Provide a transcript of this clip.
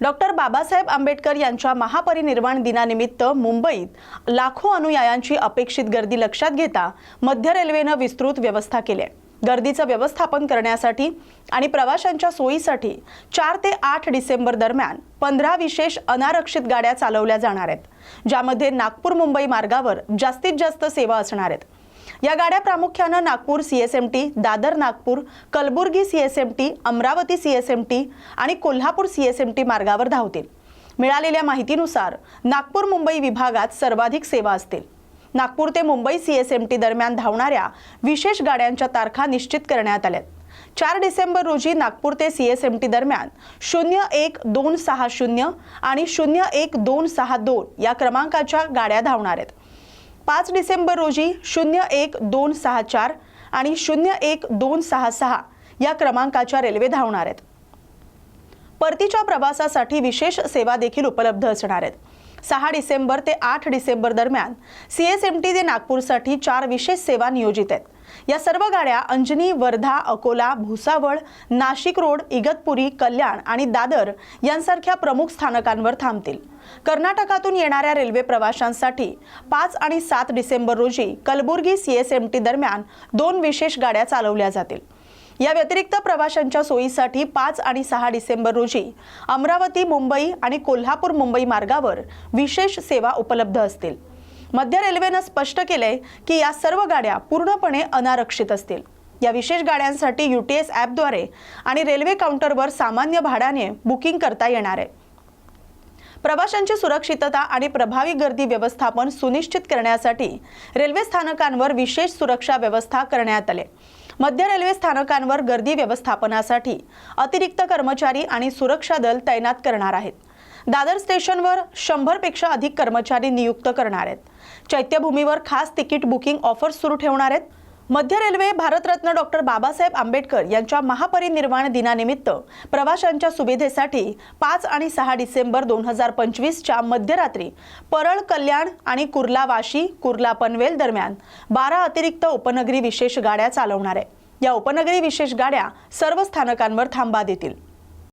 Doctor Babasaheb Ambedkar यांच्या महापरिनिर्वाण दिनानिमित्त मुंबईत लाखो अनुयायांची अपेक्षित गर्दी लक्षात घेता मध्य रेल्वेनं विस्तृत व्यवस्था केली आहे. गर्दीचं व्यवस्थापन करण्यासाठी आणि प्रवाशांच्या सोयीसाठी चार ते आठ डिसेंबर दरम्यान पंधरा विशेष अनारक्षित गाड्या चालवल्या जाणार आहेत ज्यामध्ये नागपूर मुंबई मार्गावर जास्तीत जास्त सेवा असणार आहेत. या गाड्या प्रामुख्यानं Nagpur CSMT Dadar Nagpur Kalaburagi CSMT Amravati CSMT आणि कोल्हापूर सीएसएमटी मार्गावर धावतील. मिळालेल्या माहितीनुसार नागपूर मुंबई विभागात सर्वाधिक सेवा असतील. नागपूर ते मुंबई सीएसएमटी दरम्यान धावणाऱ्या विशेष गाड्यांच्या तारखा निश्चित करण्यात आल्यात. चार डिसेंबर रोजी नागपूर ते सीएसएमटी दरम्यान शून्य एक दोन सहा शून्य आणि शून्य एक दोन सहा दोन या क्रमांकाच्या गाड्या धावणार आहेत. पाच डिसेंबर रोजी शून्य एक दोन सहा चार आणि शून्य एक दोन सहा सहा या क्रमांकाच्या रेल्वे धावणार आहेत. परतीच्या प्रवासासाठी विशेष सेवा देखील उपलब्ध असणार आहेत. सहा डिसेंबर ते आठ डिसेंबर दरम्यान सी एस एम टी ते नागपूरसाठी चार विशेष सेवा नियोजित आहेत. या सर्व गाड्या अंजनी वर्धा अकोला भुसावळ नाशिक रोड इगतपुरी कल्याण आणि दादर यांसारख्या प्रमुख स्थानकांवर थांबतील. कर्नाटकातून येणाऱ्या रेल्वे प्रवाशांसाठी पाच आणि सात डिसेंबर रोजी Kalaburagi C S M T दरम्यान दोन विशेष गाड्या चालवल्या जातील. या व्यतिरिक्त प्रवाशांच्या सोयीसाठी पाच आणि सहा डिसेंबर रोजी अमरावती मुंबई आणि कोल्हापूर मुंबई मार्गावर विशेष सेवा उपलब्ध असतील. मध्य रेल्वेनं स्पष्ट केलंय की या सर्व गाड्या पूर्णपणे अनारक्षित असतील. या विशेष गाड्यांसाठी यू टी एस ॲपद्वारे आणि रेल्वे काउंटरवर सामान्य भाड्याने बुकिंग करता येणार आहे. प्रवाशांची सुरक्षितता आणि प्रभावी गर्दी व्यवस्थापन सुनिश्चित करण्यासाठी रेल्वे स्थानकांवर विशेष सुरक्षा व्यवस्था करण्यात आले. मध्य रेल्वे स्थानकांवर गर्दी व्यवस्थापनासाठी अतिरिक्त कर्मचारी आणि सुरक्षा दल तैनात करणार आहेत. दादर स्टेशनवर शंभरपेक्षा अधिक कर्मचारी नियुक्त करणार आहेत. चैत्यभूमीवर खास तिकीट बुकिंग ऑफर्स सुरू ठेवणार आहेत. मध्य रेल्वे भारतरत्न डॉक्टर बाबासाहेब आंबेडकर यांच्या महापरिनिर्वाण दिनानिमित्त प्रवाशांच्या सुविधेसाठी पाच आणि सहा डिसेंबर दोन हजार पंचवीसच्या मध्यरात्री परळ कल्याण आणि कुर्ला वाशी कुर्ला पनवेल दरम्यान बारा अतिरिक्त उपनगरी विशेष गाड्या चालवणार आहे. या उपनगरी विशेष गाड्या सर्व स्थानकांवर थांबा देतील.